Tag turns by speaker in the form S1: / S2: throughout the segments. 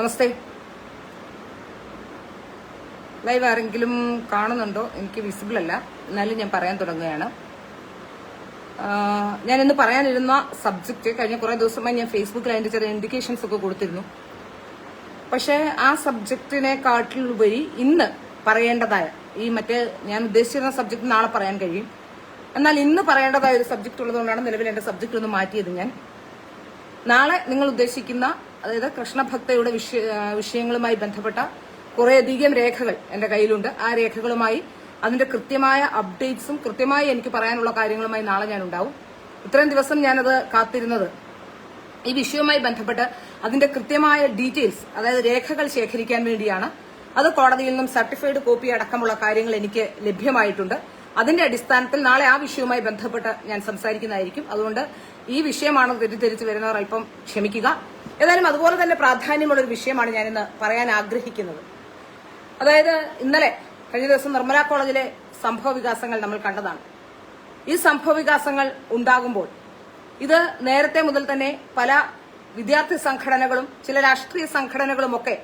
S1: നമസ്തേ. Live ആരെങ്കിലും കാണുന്നുണ്ടോ? എനിക്ക് വിസിബിൾ അല്ല. എന്നാലും ഞാൻ പറയാൻ തുടങ്ങുകയാണ്. ഞാൻ ഇന്ന് പറയാനിരുന്ന സബ്ജക്റ്റ് കഴിഞ്ഞ കുറെ ദിവസമായി ഞാൻ ഫേസ്ബുക്കിൽ അതിന്റെ ചെറിയ ഇൻഡിക്കേഷൻസ് ഒക്കെ കൊടുത്തിരുന്നു. പക്ഷേ ആ സബ്ജക്റ്റിനെക്കാട്ടിലുപരി ഇന്ന് പറയേണ്ടതായ ഈ മറ്റേ ഞാൻ ഉദ്ദേശിച്ചിരുന്ന സബ്ജക്ട് നാളെ പറയാൻ കഴിയും. എന്നാൽ ഇന്ന് പറയേണ്ടതായ ഒരു സബ്ജക്ട് ഉള്ളതുകൊണ്ടാണ് നിലവിൽ എന്റെ സബ്ജക്റ്റ് ഒന്ന് മാറ്റിയത് ഞാൻ. നാളെ നിങ്ങൾ ഉദ്ദേശിക്കുന്ന അതായത് കൃഷ്ണഭക്തയുടെ വിഷയ വിഷയങ്ങളുമായി ബന്ധപ്പെട്ട കുറേയധികം രേഖകൾ എന്റെ കയ്യിലുണ്ട്. ആ രേഖകളുമായി അതിന്റെ കൃത്യമായ അപ്ഡേറ്റ്സും കൃത്യമായി എനിക്ക് പറയാനുള്ള കാര്യങ്ങളുമായി നാളെ ഞാൻ ഉണ്ടാവും ഇത്രയും ദിവസം ഞാനത് കാത്തിരുന്നത് ഈ വിഷയവുമായി ബന്ധപ്പെട്ട് അതിന്റെ കൃത്യമായ ഡീറ്റെയിൽസ് അതായത് രേഖകൾ ശേഖരിക്കാൻ വേണ്ടിയാണ്. അത് കോടതിയിൽ നിന്നും സർട്ടിഫൈഡ് കോപ്പി അടക്കമുള്ള കാര്യങ്ങൾ എനിക്ക് ലഭ്യമായിട്ടുണ്ട്. അതിന്റെ അടിസ്ഥാനത്തിൽ നാളെ ആ വിഷയവുമായി ബന്ധപ്പെട്ട് ഞാൻ സംസാരിക്കുന്നതായിരിക്കും. അതുകൊണ്ട് ഈ വിഷയമാണ് തെറ്റിദ്ധരിച്ച് വരുന്നവർ അല്പം ക്ഷമിക്കുക. ഏതായാലും അതുപോലെ തന്നെ പ്രാധാന്യമുള്ള ഒരു വിഷയമാണ് ഞാനിന്ന് പറയാൻ ആഗ്രഹിക്കുന്നത്. അതായത് ഇന്നലെ കഴിഞ്ഞ ദിവസം നിർമ്മല കോളേജിലെ സംഭവ വികാസങ്ങൾ നമ്മൾ കണ്ടതാണ്. ഈ സംഭവ വികാസങ്ങൾ ഉണ്ടാകുമ്പോൾ ഇത് നേരത്തെ മുതൽ തന്നെ പല വിദ്യാർത്ഥി സംഘടനകളും ചില രാഷ്ട്രീയ സംഘടനകളും ഒക്കെ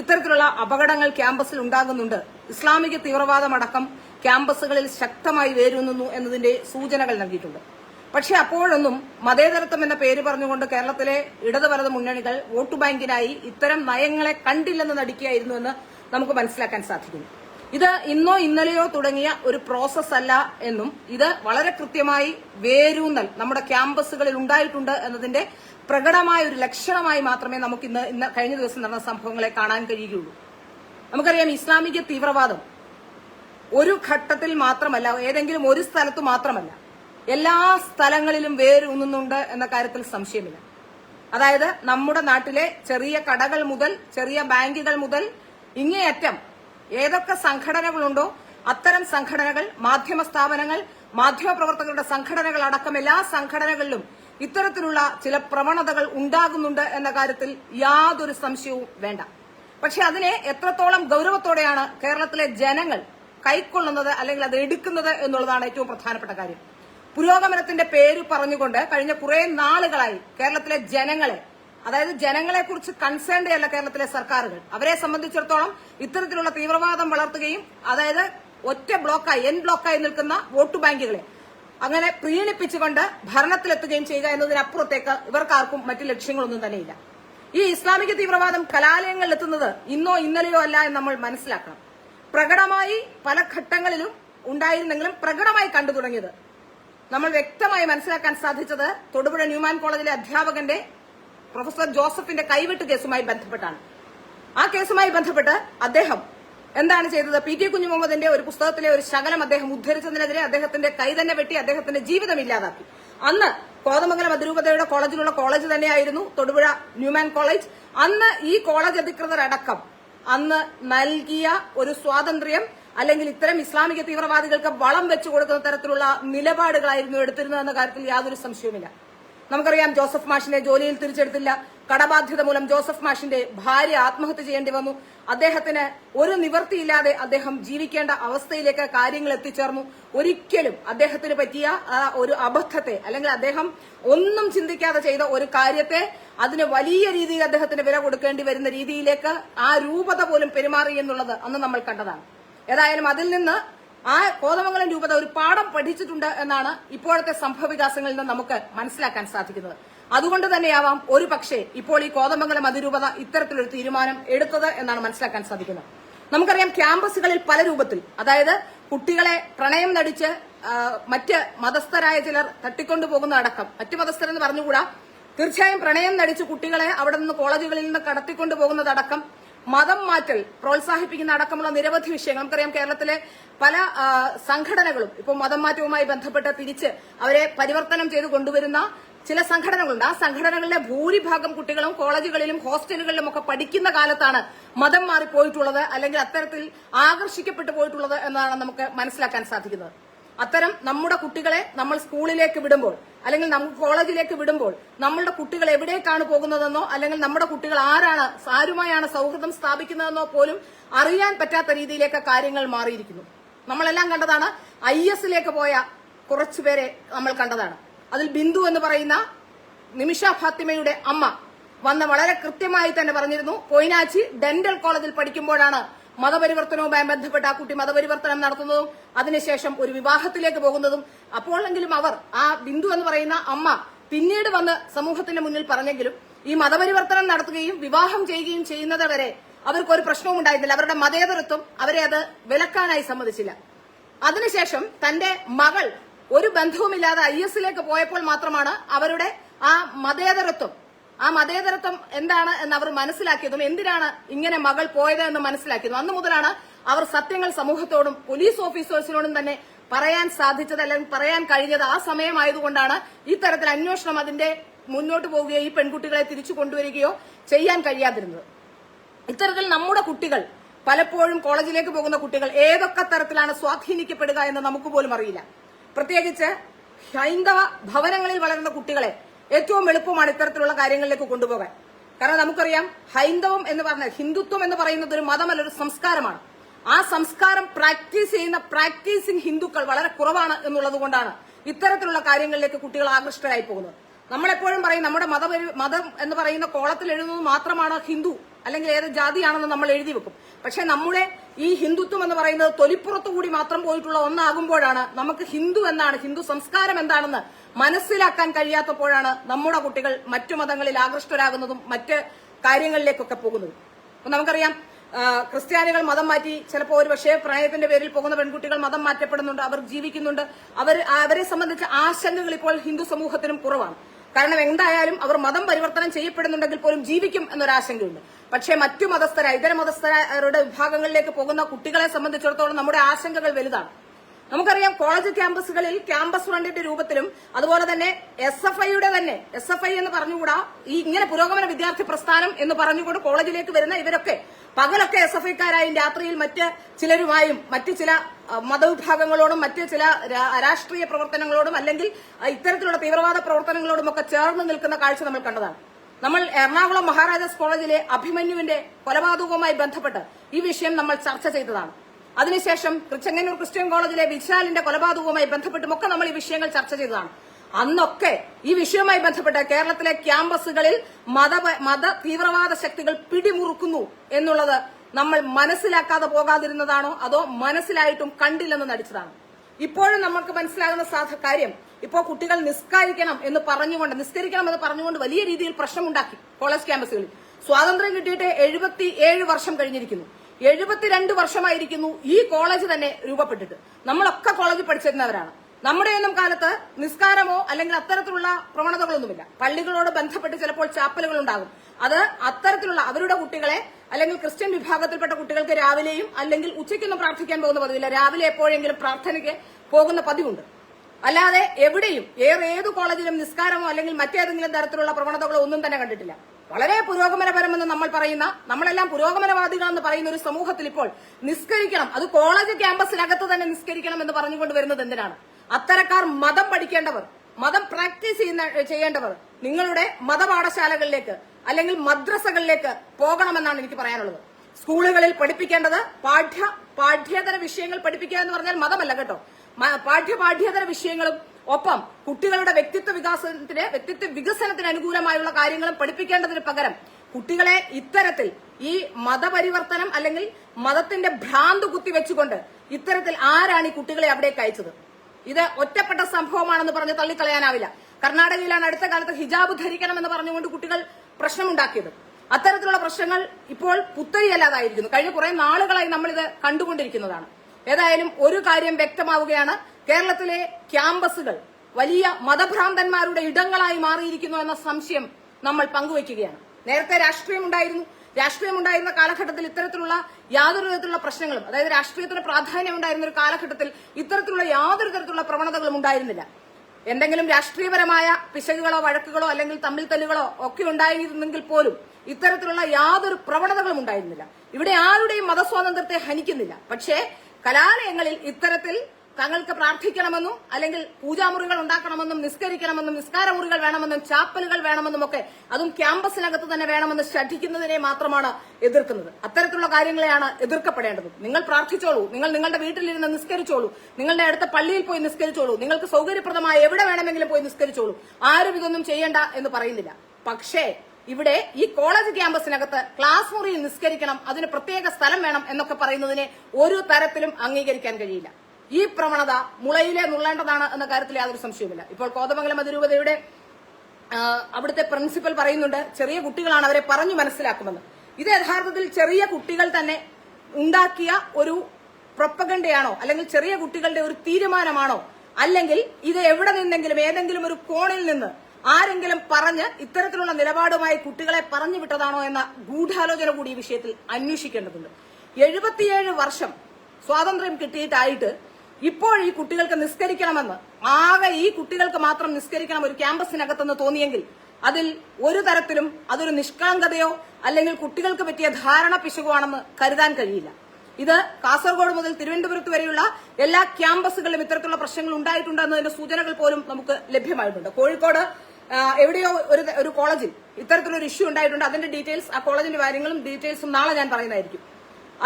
S1: ഇത്തരത്തിലുള്ള അപകടങ്ങൾ ക്യാമ്പസിൽ ഉണ്ടാകുന്നുണ്ട്. ഇസ്ലാമിക തീവ്രവാദമടക്കം ക്യാമ്പസുകളിൽ ശക്തമായി വേരുന്നു എന്നതിന്റെ സൂചനകൾ നൽകിയിട്ടുണ്ട്. പക്ഷെ അപ്പോഴൊന്നും മതേതരത്വം എന്ന പേര് പറഞ്ഞുകൊണ്ട് കേരളത്തിലെ ഇടത് വലത് മുന്നണികൾ വോട്ട് ബാങ്കിനായി ഇത്തരം നയങ്ങളെ കണ്ടില്ലെന്ന് നടിക്കുകയായിരുന്നു എന്ന് നമുക്ക് മനസ്സിലാക്കാൻ സാധിക്കുന്നു ഇത് ഇന്നോ ഇന്നലെയോ തുടങ്ങിയ ഒരു പ്രോസസ് അല്ല എന്നും ഇത് വളരെ കൃത്യമായി വേരൂന്നൽ നമ്മുടെ ക്യാമ്പസുകളിൽ ഉണ്ടായിട്ടുണ്ട് എന്നതിന്റെ പ്രകടമായ ഒരു ലക്ഷണമായി മാത്രമേ നമുക്ക് ഇന്ന് ഇന്ന് കഴിഞ്ഞ ദിവസം നടന്ന സംഭവങ്ങളെ കാണാൻ കഴിയുകയുള്ളൂ. നമുക്കറിയാം ഇസ്ലാമിക തീവ്രവാദം ഒരു ഘട്ടത്തിൽ മാത്രമല്ല ഏതെങ്കിലും ഒരു സ്ഥലത്ത് മാത്രമല്ല എല്ലാ സ്ഥലങ്ങളിലും വേരൂന്നുന്നുണ്ട് എന്ന കാര്യത്തിൽ സംശയമില്ല. അതായത് നമ്മുടെ നാട്ടിലെ ചെറിയ കടകൾ മുതൽ ചെറിയ ബാങ്കുകൾ മുതൽ ഇങ്ങേയറ്റം ഏതൊക്കെ സംഘടനകളുണ്ടോ അത്തരം സംഘടനകൾ മാധ്യമ സ്ഥാപനങ്ങൾ മാധ്യമപ്രവർത്തകരുടെ സംഘടനകൾ അടക്കം എല്ലാ സംഘടനകളിലും ഇത്തരത്തിലുള്ള ചില പ്രവണതകൾ ഉണ്ടാകുന്നുണ്ട് എന്ന കാര്യത്തിൽ യാതൊരു സംശയവും വേണ്ട. പക്ഷെ അതിനെ എത്രത്തോളം ഗൌരവത്തോടെയാണ് കേരളത്തിലെ ജനങ്ങൾ കൈക്കൊള്ളുന്നത് അല്ലെങ്കിൽ അത് എടുക്കുന്നത് എന്നുള്ളതാണ് ഏറ്റവും പ്രധാനപ്പെട്ട കാര്യം. പുരോഗമനത്തിന്റെ പേര് പറഞ്ഞുകൊണ്ട് കഴിഞ്ഞ കുറെ നാളുകളായി കേരളത്തിലെ ജനങ്ങളെ അതായത് ജനങ്ങളെ കുറിച്ച് കൺസേൺഡ് അല്ല കേരളത്തിലെ സർക്കാരുകൾ. അവരെ സംബന്ധിച്ചിടത്തോളം ഇത്തരത്തിലുള്ള തീവ്രവാദം വളർത്തുകയും അതായത് ഒറ്റ ബ്ലോക്കായി എൻ ബ്ലോക്കായി നിൽക്കുന്ന വോട്ട് ബാങ്കുകളെ അങ്ങനെ പ്രീണിപ്പിച്ചുകൊണ്ട് ഭരണത്തിലെത്തുകയും ചെയ്യുക എന്നതിനപ്പുറത്തേക്ക് ഇവർക്കാർക്കും മറ്റ് ലക്ഷ്യങ്ങളൊന്നും തന്നെയില്ല. ഈ ഇസ്ലാമിക തീവ്രവാദം കലാലയങ്ങളിൽ എത്തുന്നത് ഇന്നോ ഇന്നലെയോ അല്ല എന്ന് നമ്മൾ മനസ്സിലാക്കണം. പ്രകടമായി പല ഘട്ടങ്ങളിലും ഉണ്ടായിരുന്നെങ്കിലും പ്രകടമായി കണ്ടു തുടങ്ങിയത് നമ്മൾ വ്യക്തമായി മനസ്സിലാക്കാൻ സാധിച്ചത് തൊടുപുഴ ന്യൂമാൻ കോളേജിലെ അധ്യാപകന്റെ പ്രൊഫസർ ജോസഫിന്റെ കൈവിട്ട് കേസുമായി ബന്ധപ്പെട്ടാണ്. ആ കേസുമായി ബന്ധപ്പെട്ട് അദ്ദേഹം എന്താണ് ചെയ്തത്? പി ടി കുഞ്ഞുമുഹമ്മദിന്റെ ഒരു പുസ്തകത്തിലെ ഒരു ശകലം അദ്ദേഹം ഉദ്ധരിച്ചതിനെതിരെ അദ്ദേഹത്തിന്റെ കൈ തന്നെ വെട്ടി അദ്ദേഹത്തിന്റെ ജീവിതം ഇല്ലാതാക്കി. അന്ന് കോതമംഗലം അതിരൂപതയുടെ കോളേജിലുള്ള കോളേജ് തന്നെയായിരുന്നു തൊടുപുഴ ന്യൂമാൻ കോളേജ്. അന്ന് ഈ കോളേജ് അധികൃതരടക്കം അന്ന് നൽകിയ ഒരു സ്വാതന്ത്ര്യം അല്ലെങ്കിൽ ഇത്തരം ഇസ്ലാമിക തീവ്രവാദികൾക്ക് വളം വെച്ചു കൊടുക്കുന്ന തരത്തിലുള്ള നിലപാടുകളായിരുന്നു എടുത്തിരുന്നതെന്ന കാര്യത്തിൽ യാതൊരു സംശയവുമില്ല. നമുക്കറിയാം ജോസഫ് മാഷിനെ ജോലിയിൽ തിരിച്ചെടുത്തില്ല. കടബാധ്യത മൂലം ജോസഫ് മാഷിന്റെ ഭാര്യ ആത്മഹത്യ ചെയ്യേണ്ടി വന്നു. അദ്ദേഹത്തിന് ഒരു നിവൃത്തിയില്ലാതെ അദ്ദേഹം ജീവിക്കേണ്ട അവസ്ഥയിലേക്ക് കാര്യങ്ങൾ എത്തിച്ചേർന്നു. ഒരിക്കലും അദ്ദേഹത്തിന് പറ്റിയ ഒരു അബദ്ധത്തെ അല്ലെങ്കിൽ അദ്ദേഹം ഒന്നും ചിന്തിക്കാതെ ചെയ്ത ഒരു കാര്യത്തെ അതിന് വലിയ രീതിയിൽ അദ്ദേഹത്തിന് വില കൊടുക്കേണ്ടി വരുന്ന രീതിയിലേക്ക് ആ രൂപത പോലും പെരുമാറി എന്നുള്ളത് അന്ന് നമ്മൾ കണ്ടതാണ്. ഏതായാലും അതിൽ നിന്ന് ആ കോതമംഗലം രൂപത ഒരു പാഠം പഠിച്ചിട്ടുണ്ട് എന്നാണ് ഇപ്പോഴത്തെ സംഭവവികാസങ്ങളിൽ നിന്ന് നമുക്ക് മനസ്സിലാക്കാൻ സാധിക്കുന്നത്. അതുകൊണ്ട് തന്നെയാവാം ഒരു പക്ഷേ ഇപ്പോൾ ഈ കോതമംഗലം അതിരൂപത ഇത്തരത്തിലൊരു തീരുമാനം എടുത്തത് എന്നാണ് മനസ്സിലാക്കാൻ സാധിക്കുന്നത്. നമുക്കറിയാം ക്യാമ്പസുകളിൽ പല രൂപത്തിൽ അതായത് കുട്ടികളെ പ്രണയം നടിച്ച് മറ്റ് മതസ്ഥരായ ചിലർ തട്ടിക്കൊണ്ടുപോകുന്ന അടക്കം മറ്റ് മതസ്ഥരെന്ന് പറഞ്ഞുകൂടാ തീർച്ചയായും പ്രണയം നടിച്ച് കുട്ടികളെ അവിടെ നിന്ന് കോളേജുകളിൽ നിന്ന് കടത്തിക്കൊണ്ടു പോകുന്നതടക്കം മതം മാറ്റൽ പ്രോത്സാഹിപ്പിക്കുന്ന അടക്കമുള്ള നിരവധി വിഷയങ്ങൾ. നമുക്കറിയാം കേരളത്തിലെ പല സംഘടനകളും ഇപ്പോൾ മതം മാറ്റവുമായി ബന്ധപ്പെട്ട് തിരിച്ച് അവരെ പരിവർത്തനം ചെയ്ത് കൊണ്ടുവരുന്ന ചില സംഘടനകളുണ്ട്. ആ സംഘടനകളിലെ ഭൂരിഭാഗം കുട്ടികളും കോളേജുകളിലും ഹോസ്റ്റലുകളിലും ഒക്കെ പഠിക്കുന്ന കാലത്താണ് മതം മാറിപ്പോയിട്ടുള്ളത് അല്ലെങ്കിൽ അത്തരത്തിൽ ആകർഷിക്കപ്പെട്ടു പോയിട്ടുള്ളത് എന്നാണ് നമുക്ക് മനസ്സിലാക്കാൻ സാധിക്കുന്നത്. അത്തരം നമ്മുടെ കുട്ടികളെ നമ്മൾ സ്കൂളിലേക്ക് വിടുമ്പോൾ അല്ലെങ്കിൽ നമുക്ക് കോളേജിലേക്ക് വിടുമ്പോൾ നമ്മളുടെ കുട്ടികൾ എവിടേക്കാണ് പോകുന്നതെന്നോ അല്ലെങ്കിൽ നമ്മുടെ കുട്ടികൾ ആരാണ് ആരുമായാണ് സൗഹൃദം സ്ഥാപിക്കുന്നതെന്നോ പോലും അറിയാൻ പറ്റാത്ത രീതിയിലേക്ക് കാര്യങ്ങൾ മാറിയിരിക്കുന്നു. നമ്മളെല്ലാം കണ്ടതാണ് ഐ എസിലേക്ക് പോയ കുറച്ചുപേരെ നമ്മൾ കണ്ടതാണ്. അതിൽ ബിന്ദു എന്ന് പറയുന്ന നിമിഷ ഫാത്തിമയുടെ അമ്മ വന്ന് വളരെ കൃത്യമായി തന്നെ പറഞ്ഞിരുന്നു. കൊയിനാച്ചി ഡെന്റൽ കോളേജിൽ പഠിക്കുമ്പോഴാണ് മതപരിവർത്തനവുമായി ബന്ധപ്പെട്ട് ആ കുട്ടി മതപരിവർത്തനം നടത്തുന്നതും അതിനുശേഷം ഒരു വിവാഹത്തിലേക്ക് പോകുന്നതും അപ്പോഴെങ്കിലും അവർ ആ ബിന്ദു എന്ന് പറയുന്ന അമ്മ പിന്നീട് വന്ന് സമൂഹത്തിന്റെ മുന്നിൽ പറഞ്ഞെങ്കിലും ഈ മതപരിവർത്തനം നടത്തുകയും വിവാഹം ചെയ്യുകയും ചെയ്യുന്നത് വരെ അവർക്ക് ഒരു പ്രശ്നവും ഉണ്ടായിരുന്നില്ല. അവരുടെ മതേതരത്വം അവരെ അത് വിലക്കാനായി സമ്മതിച്ചില്ല. അതിനുശേഷം തന്റെ മകൾ ഒരു ബന്ധവുമില്ലാതെ ഐ എസിലേക്ക് പോയപ്പോൾ മാത്രമാണ് അവരുടെ ആ മതേതരത്വം ആ മതേതരത്വം എന്താണ് എന്ന് അവർ മനസ്സിലാക്കിയതും എന്തിനാണ് ഇങ്ങനെ മകൾ പോയത് എന്ന് മനസ്സിലാക്കിയതും. അന്ന് മുതലാണ് അവർ സത്യങ്ങൾ സമൂഹത്തോടും പോലീസ് ഓഫീസേഴ്സിനോടും തന്നെ പറയാൻ സാധിച്ചത് അല്ലെങ്കിൽ പറയാൻ കഴിഞ്ഞത് ആ സമയമായതുകൊണ്ടാണ് ഇത്തരത്തിൽ അന്വേഷണം അതിന്റെ മുന്നോട്ട് പോവുകയോ ഈ പെൺകുട്ടികളെ തിരിച്ചു കൊണ്ടുവരികയോ ചെയ്യാൻ കഴിയാതിരുന്നത്. ഇത്തരത്തിൽ നമ്മുടെ കുട്ടികൾ പലപ്പോഴും കോളേജിലേക്ക് പോകുന്ന കുട്ടികൾ ഏതൊക്കെ തരത്തിലാണ് സ്വാധീനിക്കപ്പെടുക എന്ന് നമുക്ക് പോലും അറിയില്ല. പ്രത്യേകിച്ച് ഹൈന്ദവ ഭവനങ്ങളിൽ വളരുന്ന കുട്ടികളെ ഏറ്റവും എളുപ്പമാണ് ഇത്തരത്തിലുള്ള കാര്യങ്ങളിലേക്ക് കൊണ്ടുപോകാൻ. കാരണം നമുക്കറിയാം ഹൈന്ദവം എന്ന് പറഞ്ഞാൽ ഹിന്ദുത്വം എന്ന് പറയുന്നത് ഒരു മതമല്ല ഒരു സംസ്കാരമാണ്. ആ സംസ്കാരം പ്രാക്ടീസ് ചെയ്യുന്ന പ്രാക്ടീസിംഗ് ഹിന്ദുക്കൾ വളരെ കുറവാണ് എന്നുള്ളത് കൊണ്ടാണ് ഇത്തരത്തിലുള്ള കാര്യങ്ങളിലേക്ക് കുട്ടികൾ ആകൃഷ്ടരായി പോകുന്നത്. നമ്മളെപ്പോഴും പറയും നമ്മുടെ മത മതം എന്ന് പറയുന്ന കോളത്തിൽ എഴുതുന്നത് മാത്രമാണ് ഹിന്ദു. അല്ലെങ്കിൽ ഏത് ജാതിയാണെന്ന് നമ്മൾ എഴുതി വെക്കും. പക്ഷെ നമ്മുടെ ഈ ഹിന്ദുത്വം എന്ന് പറയുന്നത് തൊലിപ്പുറത്തു കൂടി മാത്രം പോയിട്ടുള്ള ഒന്നാകുമ്പോഴാണ് നമുക്ക് ഹിന്ദു എന്താണ് ഹിന്ദു സംസ്കാരം എന്താണെന്ന് മനസ്സിലാക്കാൻ കഴിയാത്തപ്പോഴാണ് നമ്മുടെ കുട്ടികൾ മറ്റു മതങ്ങളിൽ ആകൃഷ്ടരാകുന്നതും മറ്റ് കാര്യങ്ങളിലേക്കൊക്കെ പോകുന്നതും. അപ്പൊ നമുക്കറിയാം ക്രിസ്ത്യാനികൾ മതം മാറ്റി ചിലപ്പോൾ ഒരു പക്ഷേ പ്രണയത്തിന്റെ പേരിൽ പോകുന്ന പെൺകുട്ടികൾ മതം മാറ്റപ്പെടുന്നുണ്ട് അവർ ജീവിക്കുന്നുണ്ട്. അവർ അവരെ സംബന്ധിച്ച ആശങ്കകൾ ഇപ്പോൾ ഹിന്ദു സമൂഹത്തിനും കുറവാണ്. കാരണം എന്തായാലും അവർ മതം പരിവർത്തനം ചെയ്യപ്പെടുന്നുണ്ടെങ്കിൽ പോലും ജീവിക്കും എന്നൊരാശങ്കയുണ്ട്. പക്ഷേ മറ്റു മതസ്ഥരായ ഇതര മതസ്ഥരുടെ വിഭാഗങ്ങളിലേക്ക് പോകുന്ന കുട്ടികളെ സംബന്ധിച്ചിടത്തോളം നമ്മുടെ ആശങ്കകൾ വലുതാണ്. നമുക്കറിയാം കോളേജ് ക്യാമ്പസുകളിൽ ക്യാമ്പസ് ഫ്രണ്ടിന്റെ രൂപത്തിലും അതുപോലെ തന്നെ എസ് എഫ് ഐയുടെ തന്നെ എസ് എഫ് ഐ എന്ന് പറഞ്ഞുകൂടാ ഈ ഇങ്ങനെ പുരോഗമന വിദ്യാർത്ഥി പ്രസ്ഥാനം എന്ന് പറഞ്ഞുകൊണ്ട് കോളേജിലേക്ക് വരുന്ന ഇവരൊക്കെ പകലൊക്കെ എസ് എഫ് ഐക്കാരായും രാത്രിയിൽ മറ്റ് ചിലരുമായും മറ്റ് ചില മതവിഭാഗങ്ങളോടും മറ്റ് ചില രാഷ്ട്രീയ പ്രവർത്തനങ്ങളോടും അല്ലെങ്കിൽ ഇത്തരത്തിലുള്ള തീവ്രവാദ പ്രവർത്തനങ്ങളോടും ഒക്കെ ചേർന്ന് നിൽക്കുന്ന കാഴ്ച നമ്മൾ കണ്ടതാണ്. നമ്മൾ എറണാകുളം മഹാരാജാസ് കോളേജിലെ അഭിമന്യുവിന്റെ കൊലപാതകവുമായി ബന്ധപ്പെട്ട് ഈ വിഷയം നമ്മൾ ചർച്ച ചെയ്തതാണ്. അതിനുശേഷം ചെങ്ങന്നൂർ ക്രിസ്ത്യൻ കോളേജിലെ വിശാലിന്റെ കൊലപാതകവുമായി ബന്ധപ്പെട്ടും ഒക്കെ നമ്മൾ ഈ വിഷയങ്ങൾ ചർച്ച ചെയ്തതാണ്. അന്നൊക്കെ ഈ വിഷയവുമായി ബന്ധപ്പെട്ട് കേരളത്തിലെ ക്യാമ്പസുകളിൽ മത മത തീവ്രവാദ ശക്തികൾ പിടിമുറുക്കുന്നു എന്നുള്ളത് നമ്മൾ മനസ്സിലാക്കാതെ പോകാതിരുന്നതാണോ? അതോ മനസ്സിലായിട്ടും കണ്ടില്ലെന്ന് നടിച്ചതാണ്? ഇപ്പോഴും നമുക്ക് മനസ്സിലാകുന്ന സാധ കാര്യം ഇപ്പോൾ കുട്ടികൾ നിസ്കരിക്കണം എന്ന് പറഞ്ഞുകൊണ്ട് നിസ്കരിക്കണം എന്ന് പറഞ്ഞുകൊണ്ട് വലിയ രീതിയിൽ പ്രശ്നമുണ്ടാക്കി കോളേജ് ക്യാമ്പസുകളിൽ. സ്വാതന്ത്ര്യം കിട്ടിയിട്ട് എഴുപത്തി ഏഴ് വർഷം കഴിഞ്ഞിരിക്കുന്നു. എഴുപത്തിരണ്ട് വർഷമായിരിക്കുന്നു ഈ കോളേജ് തന്നെ രൂപപ്പെട്ടിട്ട്. നമ്മളൊക്കെ കോളേജിൽ പഠിച്ചിരുന്നവരാണ്. നമ്മുടെയൊന്നും കാലത്ത് നിസ്കാരമോ അല്ലെങ്കിൽ അത്തരത്തിലുള്ള പ്രവണതകളൊന്നുമില്ല. പള്ളികളോട് ബന്ധപ്പെട്ട് ചിലപ്പോൾ ചാപ്പലുകൾ ഉണ്ടാകും അത് അത്തരത്തിലുള്ള അവരുടെ കുട്ടികളെ അല്ലെങ്കിൽ ക്രിസ്ത്യൻ വിഭാഗത്തിൽപ്പെട്ട കുട്ടികൾക്ക് രാവിലെയും അല്ലെങ്കിൽ ഉച്ചയ്ക്കൊന്നും പ്രാർത്ഥിക്കാൻ പോകുന്ന പതിവില്ല. രാവിലെ എപ്പോഴെങ്കിലും പ്രാർത്ഥനയ്ക്ക് പോകുന്ന പതിവുണ്ട്. അല്ലാതെ എവിടെയും ഏറെ ഏത് കോളേജിലും നിസ്കാരമോ അല്ലെങ്കിൽ മറ്റേതെങ്കിലും തരത്തിലുള്ള പ്രവണതകളോ ഒന്നും തന്നെ കണ്ടിട്ടില്ല. വളരെ പുരോഗമനപരമെന്ന് നമ്മൾ പറയുന്ന നമ്മളെല്ലാം പുരോഗമനവാദികളെന്ന് പറയുന്ന ഒരു സമൂഹത്തിൽ ഇപ്പോൾ നിസ്കരിക്കണം. അത് കോളേജ് ക്യാമ്പസിനകത്ത് തന്നെ നിസ്കരിക്കണം എന്ന് പറഞ്ഞുകൊണ്ട് വരുന്നത് എന്തിനാണ്? അത്തരക്കാർ മതം പഠിക്കേണ്ടവർ മതം പ്രാക്ടീസ് ചെയ്യുന്ന ചെയ്യേണ്ടവർ നിങ്ങളുടെ മതപാഠശാലകളിലേക്ക് അല്ലെങ്കിൽ മദ്രസകളിലേക്ക് പോകണമെന്നാണ് എനിക്ക് പറയാനുള്ളത്. സ്കൂളുകളിൽ പഠിപ്പിക്കേണ്ടത് പാഠ്യ പാഠ്യേതര വിഷയങ്ങൾ പഠിപ്പിക്കുക എന്ന് പറഞ്ഞാൽ മതമല്ല കേട്ടോ. പാഠ്യ പാഠ്യേതര വിഷയങ്ങളും ഒപ്പം കുട്ടികളുടെ വ്യക്തിത്വ വികാസത്തിന് വ്യക്തിത്വ വികസനത്തിന് അനുകൂലമായുള്ള കാര്യങ്ങളും പഠിപ്പിക്കേണ്ടതിന് പകരം കുട്ടികളെ ഇത്തരത്തിൽ ഈ മതപരിവർത്തനം അല്ലെങ്കിൽ മതത്തിന്റെ ഭ്രാന്ത് കുത്തിവെച്ചുകൊണ്ട് ഇത്തരത്തിൽ ആരാണ് ഈ കുട്ടികളെ അവിടേക്ക് അയച്ചത്? ഇത് ഒറ്റപ്പെട്ട സംഭവമാണെന്ന് പറഞ്ഞ് തള്ളിക്കളയാനാവില്ല. കർണാടകയിലാണ് അടുത്ത കാലത്ത് ഹിജാബ് ധരിക്കണമെന്ന് പറഞ്ഞുകൊണ്ട് കുട്ടികൾ പ്രശ്നമുണ്ടാക്കിയത്. അത്തരത്തിലുള്ള പ്രശ്നങ്ങൾ ഇപ്പോൾ പുത്തരിയല്ലാതായിരിക്കുന്നു. കഴിഞ്ഞ കുറെ നാളുകളായി നമ്മളിത് കണ്ടുകൊണ്ടിരിക്കുന്നതാണ്. ഏതായാലും ഒരു കാര്യം വ്യക്തമാവുകയാണ്. കേരളത്തിലെ ക്യാമ്പസുകൾ വലിയ മതഭ്രാന്തന്മാരുടെ ഇടങ്ങളായി മാറിയിരിക്കുന്നു എന്ന സംശയം നമ്മൾ പങ്കുവയ്ക്കുകയാണ്. നേരത്തെ രാഷ്ട്രീയം ഉണ്ടായിരുന്നു രാഷ്ട്രീയം ഉണ്ടായിരുന്ന കാലഘട്ടത്തിൽ ഇത്തരത്തിലുള്ള യാതൊരു വിധത്തിലുള്ള പ്രശ്നങ്ങളും അതായത് രാഷ്ട്രീയത്തിന് പ്രാധാന്യം ഉണ്ടായിരുന്ന ഒരു കാലഘട്ടത്തിൽ ഇത്തരത്തിലുള്ള യാതൊരു തരത്തിലുള്ള പ്രവണതകളും ഉണ്ടായിരുന്നില്ല. എന്തെങ്കിലും രാഷ്ട്രീയപരമായ പിശകുകളോ വഴക്കുകളോ അല്ലെങ്കിൽ തമ്മിൽ തല്ലുകളോ ഒക്കെ ഉണ്ടായിരുന്നെങ്കിൽ പോലും ഇത്തരത്തിലുള്ള യാതൊരു പ്രവണതകളും ഉണ്ടായിരുന്നില്ല. ഇവിടെ ആരുടെയും മതസ്വാതന്ത്ര്യത്തെ ഹനിക്കുന്നില്ല. പക്ഷേ കലാലയങ്ങളിൽ ഇത്തരത്തിൽ തങ്ങൾക്ക് പ്രാർത്ഥിക്കണമെന്നും അല്ലെങ്കിൽ പൂജാമുറികൾ ഉണ്ടാക്കണമെന്നും നിസ്കരിക്കണമെന്നും നിസ്കാരമുറികൾ വേണമെന്നും ചാപ്പലുകൾ വേണമെന്നും ഒക്കെ അതും ക്യാമ്പസിനകത്ത് തന്നെ വേണമെന്ന് ശഠിക്കുന്നതിനെ മാത്രമാണ് എതിർക്കുന്നത്. അത്തരത്തിലുള്ള കാര്യങ്ങളെയാണ് എതിർക്കപ്പെടേണ്ടത്. നിങ്ങൾ പ്രാർത്ഥിച്ചോളൂ. നിങ്ങൾ നിങ്ങളുടെ വീട്ടിലിരുന്ന് നിസ്കരിച്ചോളൂ. നിങ്ങളുടെ അടുത്ത പള്ളിയിൽ പോയി നിസ്കരിച്ചോളൂ. നിങ്ങൾക്ക് സൗകര്യപ്രദമായ എവിടെ വേണമെങ്കിലും പോയി നിസ്കരിച്ചോളൂ. ആരും ഇതൊന്നും ചെയ്യേണ്ട എന്ന് പറയുന്നില്ല. പക്ഷേ ഇവിടെ ഈ കോളേജ് ക്യാമ്പസിനകത്ത് ക്ലാസ് മുറിയിൽ നിസ്കരിക്കണം അതിന് പ്രത്യേക സ്ഥലം വേണം എന്നൊക്കെ പറയുന്നതിനെ ഒരു തരത്തിലും അംഗീകരിക്കാൻ കഴിയില്ല. ഈ പ്രവണത മുളയിലെ നുള്ളേണ്ടതാണ് എന്ന കാര്യത്തിൽ യാതൊരു സംശയവുമില്ല. ഇപ്പോൾ കോതമംഗലം അതിരൂപതയുടെ അവിടുത്തെ പ്രിൻസിപ്പൽ പറയുന്നുണ്ട് ചെറിയ കുട്ടികളാണ് അവരെ പറഞ്ഞു മനസ്സിലാക്കുമെന്ന് ഇത് യഥാർത്ഥത്തിൽ ചെറിയ കുട്ടികൾ തന്നെ ഉണ്ടാക്കിയ ഒരു പ്രൊപ്പഗണ്ടയാണോ? അല്ലെങ്കിൽ ചെറിയ കുട്ടികളുടെ ഒരു തീരുമാനമാണോ? അല്ലെങ്കിൽ ഇത് എവിടെ നിന്നെങ്കിലും ഏതെങ്കിലും ഒരു കോണിൽ നിന്ന് ആരെങ്കിലും പറഞ്ഞ് ഇത്തരത്തിലുള്ള നിലപാടുമായി കുട്ടികളെ പറഞ്ഞു വിട്ടതാണോ എന്ന ഗൂഢാലോചന കൂടി ഈ വിഷയത്തിൽ അന്വേഷിക്കേണ്ടതുണ്ട്. എഴുപത്തിയേഴ് വർഷം സ്വാതന്ത്ര്യം കിട്ടിയിട്ടായിട്ട് ഇപ്പോൾ ഈ കുട്ടികൾക്ക് നിസ്കരിക്കണമെന്ന്. ആകെ ഈ കുട്ടികൾക്ക് മാത്രം നിസ്കരിക്കണം ഒരു ക്യാമ്പസിനകത്തെന്ന് തോന്നിയെങ്കിൽ അതിൽ ഒരു തരത്തിലും അതൊരു നിഷ്കളങ്കതയോ അല്ലെങ്കിൽ കുട്ടികൾക്ക് പറ്റിയ ധാരണ പിശകുവാണെന്ന് കരുതാൻ കഴിയില്ല. ഇത് കാസർഗോഡ് മുതൽ തിരുവനന്തപുരത്ത് വരെയുള്ള എല്ലാ ക്യാമ്പസുകളിലും ഇത്തരത്തിലുള്ള പ്രശ്നങ്ങൾ ഉണ്ടായിട്ടുണ്ട് എന്നതിന്റെ സൂചനകൾ പോലും നമുക്ക് ലഭ്യമായിട്ടുണ്ട്. കോഴിക്കോട് എവിടെയോ ഒരു ഒരു കോളേജിൽ ഇത്തരത്തിലൊരു ഇഷ്യൂ ഉണ്ടായിട്ടുണ്ട്. അതിന്റെ ഡീറ്റെയിൽസ് ആ കോളേജിന്റെ കാര്യങ്ങളും ഡീറ്റെയിൽസും നാളെ ഞാൻ പറയുന്നതായിരിക്കും.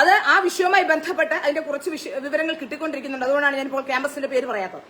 S1: അത് ആ വിഷയവുമായി ബന്ധപ്പെട്ട് അതിന്റെ കുറച്ച് വിവരങ്ങൾ കിട്ടിക്കൊണ്ടിരിക്കുന്നുണ്ട്. അതുകൊണ്ടാണ് ഞാൻ ഇപ്പോൾ ക്യാമ്പസിന്റെ പേര് പറയാത്തത്.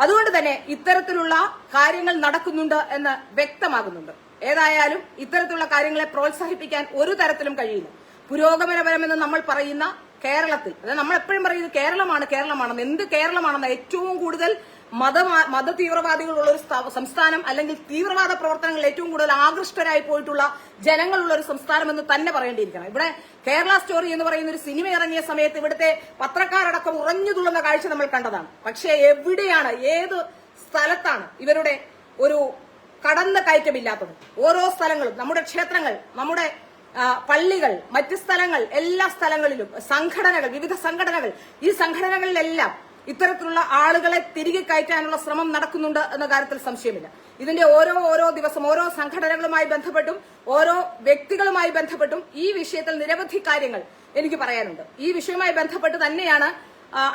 S1: അതുകൊണ്ട് തന്നെ ഇത്തരത്തിലുള്ള കാര്യങ്ങൾ നടക്കുന്നുണ്ട് എന്ന് വ്യക്തമാകുന്നുണ്ട്. ഏതായാലും ഇത്തരത്തിലുള്ള കാര്യങ്ങളെ പ്രോത്സാഹിപ്പിക്കാൻ ഒരു തരത്തിലും കഴിയില്ല. പുരോഗമനപരമെന്ന് നമ്മൾ പറയുന്ന കേരളത്തിൽ അതായത് നമ്മൾ എപ്പോഴും പറയുന്നത് കേരളമാണ് കേരളമാണെന്ന് എന്ത് കേരളമാണെന്ന് ഏറ്റവും കൂടുതൽ മത മത തീവ്രവാദികളുള്ള ഒരു സ്ഥാ- സംസ്ഥാനം അല്ലെങ്കിൽ തീവ്രവാദ പ്രവർത്തനങ്ങളിൽ ഏറ്റവും കൂടുതൽ ആകൃഷ്ടരായി പോയിട്ടുള്ള ജനങ്ങളുള്ള ഒരു സംസ്ഥാനം എന്ന് തന്നെ പറയേണ്ടിയിരിക്കണം. ഇവിടെ കേരള സ്റ്റോറി എന്ന് പറയുന്ന ഒരു സിനിമ ഇറങ്ങിയ സമയത്ത് ഇവിടുത്തെ പത്രക്കാരടക്കം ഉറഞ്ഞു തുള്ളുന്ന കാഴ്ച നമ്മൾ കണ്ടതാണ്. പക്ഷേ എവിടെയാണ് ഏത് സ്ഥലത്താണ് ഇവരുടെ ഒരു കടന്ന കയറ്റമില്ലാത്തത്? ഓരോ സ്ഥലങ്ങളും നമ്മുടെ ക്ഷേത്രങ്ങൾ നമ്മുടെ പള്ളികൾ മറ്റ് സ്ഥലങ്ങൾ എല്ലാ സ്ഥലങ്ങളിലും സംഘടനകൾ വിവിധ സംഘടനകൾ ഈ സംഘടനകളിലെല്ലാം ഇത്തരത്തിലുള്ള ആളുകളെ തിരികെ കയറ്റാനുള്ള ശ്രമം നടക്കുന്നുണ്ട് എന്ന കാര്യത്തിൽ സംശയമില്ല. ഇതിന്റെ ഓരോ ഓരോ ദിവസം ഓരോ സംഘടനകളുമായി ബന്ധപ്പെട്ടും ഓരോ വ്യക്തികളുമായി ബന്ധപ്പെട്ടും ഈ വിഷയത്തിൽ നിരവധി കാര്യങ്ങൾ എനിക്ക് പറയാനുണ്ട്. ഈ വിഷയവുമായി ബന്ധപ്പെട്ട് തന്നെയാണ്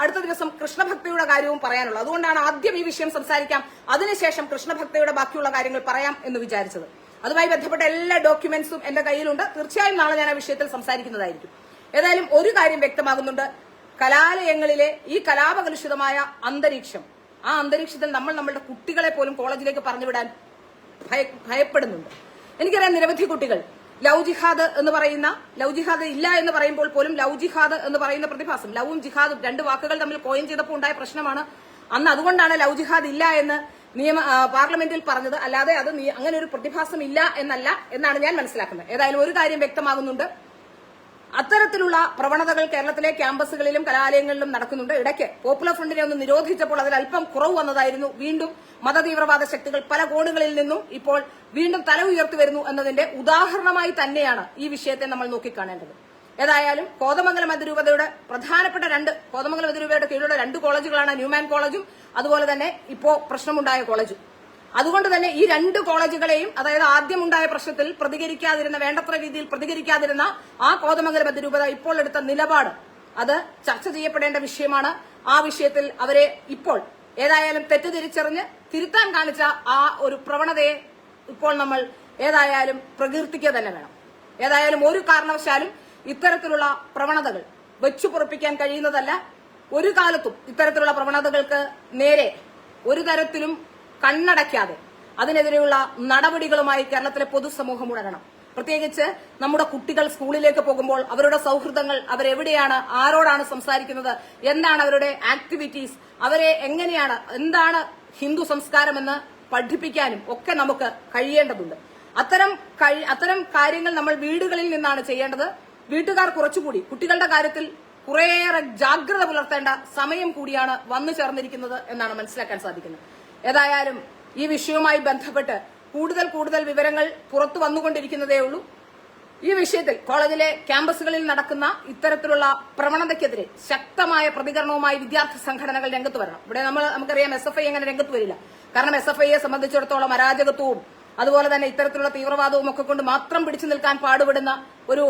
S1: അടുത്ത ദിവസം കൃഷ്ണഭക്തിയുടെ കാര്യവും പറയാനുള്ളത്. അതുകൊണ്ടാണ് ആദ്യം ഈ വിഷയം സംസാരിക്കാം അതിനുശേഷം കൃഷ്ണഭക്തിയുടെ ബാക്കിയുള്ള കാര്യങ്ങൾ പറയാം എന്ന് വിചാരിച്ചത്. അതുമായി ബന്ധപ്പെട്ട എല്ലാ ഡോക്യുമെന്റ്സും എന്റെ കയ്യിലുണ്ട്. തീർച്ചയായും നാളെ ഞാൻ ആ വിഷയത്തിൽ സംസാരിക്കുന്നതായിരിക്കും. ഏതായാലും ഒരു കാര്യം വ്യക്തമാകുന്നുണ്ട്. കലാലയങ്ങളിലെ ഈ കലാപകലുഷിതമായ അന്തരീക്ഷം ആ അന്തരീക്ഷത്തിൽ നമ്മൾ നമ്മളുടെ കുട്ടികളെ പോലും കോളേജിലേക്ക് പറഞ്ഞുവിടാൻ ഭയ- ഭയപ്പെടുന്നുണ്ട്. എനിക്കറിയാം നിരവധി കുട്ടികൾ ലവ് ജിഹാദ് എന്ന് പറയുന്ന ലവ് ജിഹാദ് ഇല്ല എന്ന് പറയുമ്പോൾ പോലും ലവ് ജിഹാദ് എന്ന് പറയുന്ന പ്രതിഭാസം ലവും ജിഹാദും രണ്ട് വാക്കുകൾ തമ്മിൽ കോയിൻ ചെയ്തപ്പോൾ ഉണ്ടായ പ്രശ്നമാണ്. അന്ന് അതുകൊണ്ടാണ് ലവ് ജിഹാദ് ഇല്ല എന്ന് നിയമ പാർലമെന്റിൽ പറഞ്ഞത്. അല്ലാതെ അത് അങ്ങനെ ഒരു പ്രതിഭാസം ഇല്ല എന്നല്ല എന്നാണ് ഞാൻ മനസ്സിലാക്കുന്നത്. ഏതായാലും ഒരു കാര്യം വ്യക്തമാകുന്നുണ്ട്. അത്തരത്തിലുള്ള പ്രവണതകൾ കേരളത്തിലെ ക്യാമ്പസുകളിലും കലാലയങ്ങളിലും നടക്കുന്നുണ്ട്. ഇടയ്ക്ക് പോപ്പുലർ ഫ്രണ്ടിനെ ഒന്ന് നിരോധിച്ചപ്പോൾ അതിൽ അല്പം കുറവ് വന്നതായിരുന്നു. വീണ്ടും മതതീവ്രവാദ ശക്തികൾ പല കോണുകളിൽ നിന്നും ഇപ്പോൾ വീണ്ടും തല ഉയർത്തി വരുന്നു എന്നതിന്റെ ഉദാഹരണമായി തന്നെയാണ് ഈ വിഷയത്തെ നമ്മൾ നോക്കിക്കാണേണ്ടത്. ഏതായാലും കോതമംഗലം അതിരൂപതയുടെ പ്രധാനപ്പെട്ട രണ്ട് കോതമംഗലം അതിരൂപതയുടെ കീഴിലുള്ള രണ്ട് കോളേജുകളാണ് ന്യൂമാൻ കോളേജും അതുപോലെ തന്നെ ഇപ്പോൾ പ്രശ്നമുണ്ടായ കോളേജും. അതുകൊണ്ട് തന്നെ ഈ രണ്ട് കോളേജുകളെയും അതായത് ആദ്യം ഉണ്ടായ പ്രശ്നത്തിൽ പ്രതികരിക്കാതിരുന്ന വേണ്ടത്ര രീതിയിൽ പ്രതികരിക്കാതിരുന്ന ആ കോതമംഗലം അതിരൂപത ഇപ്പോൾ എടുത്ത നിലപാട് അത് ചർച്ച ചെയ്യപ്പെടേണ്ട വിഷയമാണ്. ആ വിഷയത്തിൽ അവരെ ഇപ്പോൾ ഏതായാലും തെറ്റുതിരിച്ചറിഞ്ഞ് തിരുത്താൻ കാണിച്ച ആ ഒരു പ്രവണതയെ ഇപ്പോൾ നമ്മൾ ഏതായാലും പ്രകീർത്തിക്കുക തന്നെ വേണം. ഏതായാലും ഒരു കാരണവശാലും ഇത്തരത്തിലുള്ള പ്രവണതകൾ വെച്ചു പൊറപ്പിക്കാൻ കഴിയുന്നതല്ല. ഒരു കാലത്തും ഇത്തരത്തിലുള്ള പ്രവണതകൾക്ക് നേരെ ഒരു തരത്തിലും കണ്ണടയ്ക്കാതെ അതിനെതിരെയുള്ള നടപടികളുമായി കേരളത്തിലെ പൊതുസമൂഹം ഉണരണം. പ്രത്യേകിച്ച് നമ്മുടെ കുട്ടികൾ സ്കൂളിലേക്ക് പോകുമ്പോൾ അവരുടെ സൗഹൃദങ്ങൾ അവരെവിടെയാണ് ആരോടാണ് സംസാരിക്കുന്നത് എന്താണ് അവരുടെ ആക്ടിവിറ്റീസ് അവരെ എങ്ങനെയാണ് എന്താണ് ഹിന്ദു സംസ്കാരമെന്ന് പഠിപ്പിക്കാനും ഒക്കെ നമുക്ക് കഴിയേണ്ടതുണ്ട്. അത്തരം അത്തരം കാര്യങ്ങൾ നമ്മൾ വീടുകളിൽ നിന്നാണ് ചെയ്യേണ്ടത്. വീട്ടുകാർ കുറച്ചുകൂടി കുട്ടികളുടെ കാര്യത്തിൽ കുറേയേറെ ജാഗ്രത പുലർത്തേണ്ട സമയം കൂടിയാണ് വന്നു ചേർന്നിരിക്കുന്നത് എന്നാണ് മനസ്സിലാക്കാൻ സാധിക്കുന്നത്. ഏതായാലും ഈ വിഷയവുമായി ബന്ധപ്പെട്ട് കൂടുതൽ കൂടുതൽ വിവരങ്ങൾ പുറത്തു വന്നുകൊണ്ടിരിക്കുന്നതേ ഉള്ളൂ. ഈ വിഷയത്തിൽ കോളേജിലെ ക്യാമ്പസുകളിൽ നടക്കുന്ന ഇത്തരത്തിലുള്ള പ്രവണതയ്ക്കെതിരെ ശക്തമായ പ്രതികരണവുമായി വിദ്യാർത്ഥി സംഘടനകൾ രംഗത്ത് വരണം. ഇവിടെ നമ്മൾ നമുക്കറിയാം എസ് എഫ് ഐ അങ്ങനെ രംഗത്ത് വരില്ല. കാരണം എസ് എഫ് ഐയെ സംബന്ധിച്ചിടത്തോളം അരാജകത്വവും അതുപോലെ തന്നെ ഇത്തരത്തിലുള്ള തീവ്രവാദവും ഒക്കെ കൊണ്ട് മാത്രം പിടിച്ചു നിൽക്കാൻ പാടുപെടുന്ന ഒരു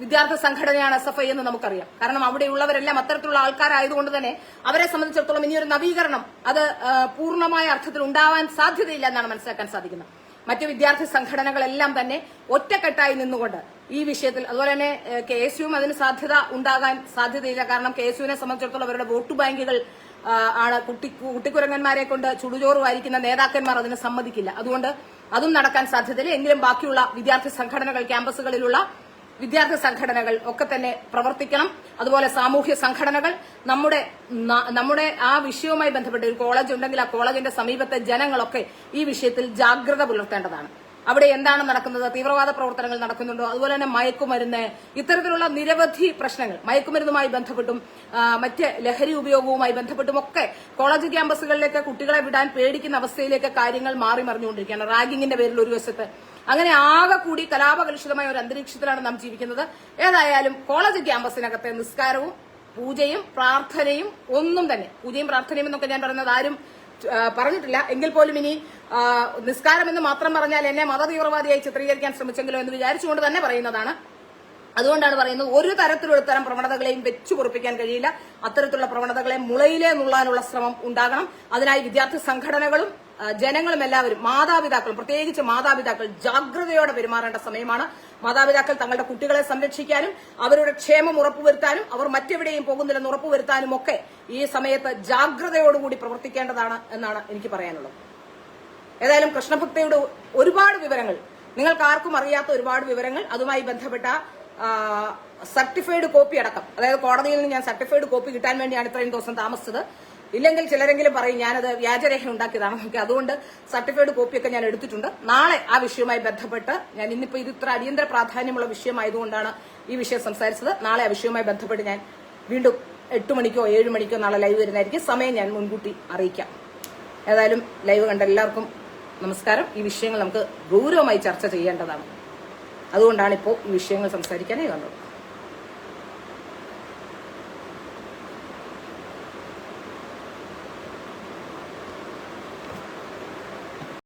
S1: വിദ്യാർത്ഥി സംഘടനയാണ് എസ് എഫ് ഐ എന്ന് നമുക്കറിയാം. കാരണം അവിടെയുള്ളവരെല്ലാം അത്തരത്തിലുള്ള ആൾക്കാരായതുകൊണ്ട് തന്നെ അവരെ സംബന്ധിച്ചിടത്തോളം ഇനിയൊരു നവീകരണം അത് പൂർണമായ അർത്ഥത്തിൽ ഉണ്ടാവാൻ സാധ്യതയില്ല എന്നാണ് മനസ്സിലാക്കാൻ സാധിക്കുന്നത്. മറ്റ് വിദ്യാർത്ഥി സംഘടനകളെല്ലാം തന്നെ ഒറ്റക്കെട്ടായി നിന്നുകൊണ്ട് ഈ വിഷയത്തിൽ അതുപോലെ തന്നെ കെ എസ് യുവും അതിന് സാധ്യത ഉണ്ടാകാൻ സാധ്യതയില്ല. കാരണം കെ എസ് യുവിനെ സംബന്ധിച്ചിടത്തോളം അവരുടെ വോട്ട് ബാങ്കുകൾ ആണ്. കുട്ടി കുട്ടിക്കുരങ്ങന്മാരെ കൊണ്ട് ചുടുചോറ് വാരിക്കുന്ന നേതാക്കന്മാർ അതിന് സമ്മതിക്കില്ല. അതുകൊണ്ട് അതും നടക്കാൻ സാധ്യതയില്ല. എങ്കിലും ബാക്കിയുള്ള വിദ്യാർത്ഥി സംഘടനകൾ ക്യാമ്പസുകളിലുള്ള വിദ്യാർത്ഥി സംഘടനകൾ ഒക്കെ തന്നെ പ്രവർത്തിക്കണം. അതുപോലെ സാമൂഹ്യ സംഘടനകൾ. നമ്മുടെ നമ്മുടെ ആ വിഷയവുമായി ബന്ധപ്പെട്ട് ഒരു കോളേജ് ഉണ്ടെങ്കിൽ ആ കോളേജിന്റെ സമീപത്തെ ജനങ്ങളൊക്കെ ഈ വിഷയത്തിൽ ജാഗ്രത പുലർത്തേണ്ടതാണ്. അവിടെ എന്താണ് നടക്കുന്നത്? തീവ്രവാദ പ്രവർത്തനങ്ങൾ നടക്കുന്നുണ്ടോ? അതുപോലെ തന്നെ മയക്കുമരുന്ന്. ഇത്തരത്തിലുള്ള നിരവധി പ്രശ്നങ്ങൾ മയക്കുമരുന്നുമായി ബന്ധപ്പെട്ടും മറ്റ് ലഹരി ഉപയോഗവുമായി ബന്ധപ്പെട്ടും ഒക്കെ കോളേജ് ക്യാമ്പസുകളിലേക്ക് കുട്ടികളെ വിടാൻ പേടിക്കുന്ന അവസ്ഥയിലേക്ക് കാര്യങ്ങൾ മാറി മറിഞ്ഞുകൊണ്ടിരിക്കുകയാണ്. റാഗിങ്ങിന്റെ പേരിൽ ഒരു വശത്ത്. അങ്ങനെ ആകെ കൂടി കലാപകലുഷിതമായ ഒരു അന്തരീക്ഷത്തിലാണ് നാം ജീവിക്കുന്നത്. ഏതായാലും കോളേജ് ക്യാമ്പസിനകത്തെ നിസ്കാരവും പൂജയും പ്രാർത്ഥനയും ഒന്നും തന്നെ പൂജയും പ്രാർത്ഥനയും എന്നൊക്കെ ഞാൻ പറയുന്നത് ആരും പറഞ്ഞിട്ടില്ല. എങ്കിൽ പോലും ഇനി നിസ്കാരം എന്ന് മാത്രം പറഞ്ഞാൽ എന്നെ മതതീവ്രവാദിയായി ചിത്രീകരിക്കാൻ ശ്രമിച്ചെങ്കിലോ എന്ന് വിചാരിച്ചുകൊണ്ട് തന്നെ പറയുന്നതാണ്. അതുകൊണ്ടാണ് പറയുന്നത് ഒരു തരത്തിലുള്ള തരം പ്രവണതകളെയും വെച്ചു പൊറിപ്പിക്കാൻ കഴിയില്ല. അത്തരത്തിലുള്ള പ്രവണതകളെ മുളയിലേ നുള്ളാനുള്ള ശ്രമം ഉണ്ടാകണം. അതിനായി വിദ്യാർത്ഥി സംഘടനകളും ജനങ്ങളും എല്ലാവരും മാതാപിതാക്കളും പ്രത്യേകിച്ച് മാതാപിതാക്കൾ ജാഗ്രതയോടെ പെരുമാറേണ്ട സമയമാണ്. മാതാപിതാക്കൾ തങ്ങളുടെ കുട്ടികളെ സംരക്ഷിക്കാനും അവരുടെ ക്ഷേമം ഉറപ്പുവരുത്താനും അവർ മറ്റെവിടെയും പോകുന്നില്ലെന്ന് ഉറപ്പുവരുത്താനും ഒക്കെ ഈ സമയത്ത് ജാഗ്രതയോടുകൂടി പ്രവർത്തിക്കേണ്ടതാണ് എന്നാണ് എനിക്ക് പറയാനുള്ളത്. ഏതായാലും കൃഷ്ണഭക്തയുടെ ഒരുപാട് വിവരങ്ങൾ നിങ്ങൾക്ക് ആർക്കും അറിയാത്ത ഒരുപാട് വിവരങ്ങൾ അതുമായി ബന്ധപ്പെട്ട സർട്ടിഫൈഡ് കോപ്പി അടക്കം. അതായത് കോടതിയിൽ നിന്ന് ഞാൻ സർട്ടിഫൈഡ് കോപ്പി കിട്ടാൻ വേണ്ടിയാണ് ഇത്രയും ദിവസം താമസിച്ചത്. ഇല്ലെങ്കിൽ ചിലരെങ്കിലും പറയും ഞാനത് വ്യാജരേഖ ഉണ്ടാക്കിയതാണ് നമുക്ക് അതുകൊണ്ട് സർട്ടിഫൈഡ് കോപ്പിയൊക്കെ ഞാൻ എടുത്തിട്ടുണ്ട്. നാളെ ആ വിഷയവുമായി ബന്ധപ്പെട്ട് ഞാൻ ഇന്നിപ്പോ ഇത് ഇത്ര അടിയന്തര പ്രാധാന്യമുള്ള വിഷയമായതുകൊണ്ടാണ് ഈ വിഷയം സംസാരിച്ചത്. നാളെ ആ വിഷയവുമായി ബന്ധപ്പെട്ട് ഞാൻ വീണ്ടും എട്ട് മണിക്കോ ഏഴ് മണിക്കോ നാളെ ലൈവ് വരുന്നതായിരിക്കും. സമയം ഞാൻ മുൻകൂട്ടി അറിയിക്കാം. ഏതായാലും ലൈവ് കണ്ട എല്ലാവർക്കും നമസ്കാരം. ഈ വിഷയങ്ങൾ നമുക്ക് ഗൗരവമായി ചർച്ച ചെയ്യേണ്ടതാണ്. അതുകൊണ്ടാണ് ഇപ്പോൾ ഈ വിഷയങ്ങൾ സംസാരിക്കാനേ വന്നത്.